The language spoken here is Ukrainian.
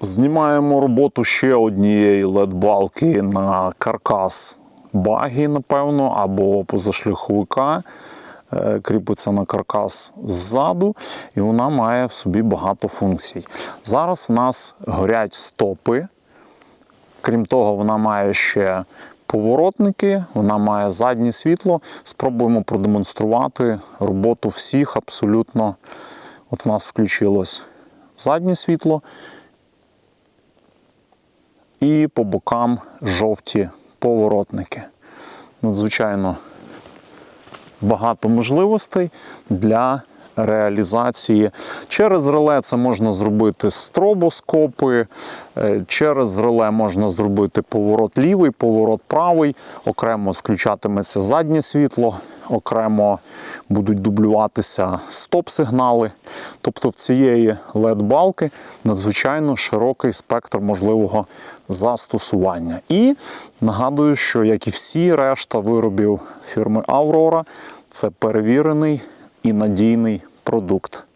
Знімаємо роботу ще однієї LED-балки на каркас багі, напевно, або позашляховика. Е, Кріпиться на каркас ззаду, і вона має в собі багато функцій. Зараз в нас горять стопи. Крім того, вона має ще поворотники, вона має заднє світло. Спробуємо продемонструвати роботу всіх абсолютно. От в нас включилось заднє світло, і по бокам жовті поворотники. Надзвичайно багато можливостей для реалізації. Через реле це можна зробити стробоскопи, е, через реле можна зробити поворот лівий, поворот правий, окремо включатиметься заднє світло, окремо будуть дублюватися стоп-сигнали. Тобто в цієї LED-балки надзвичайно широкий спектр можливого застосування. І нагадую, що як і всі решта виробів фірми Aurora, це перевірений і надійний продукт.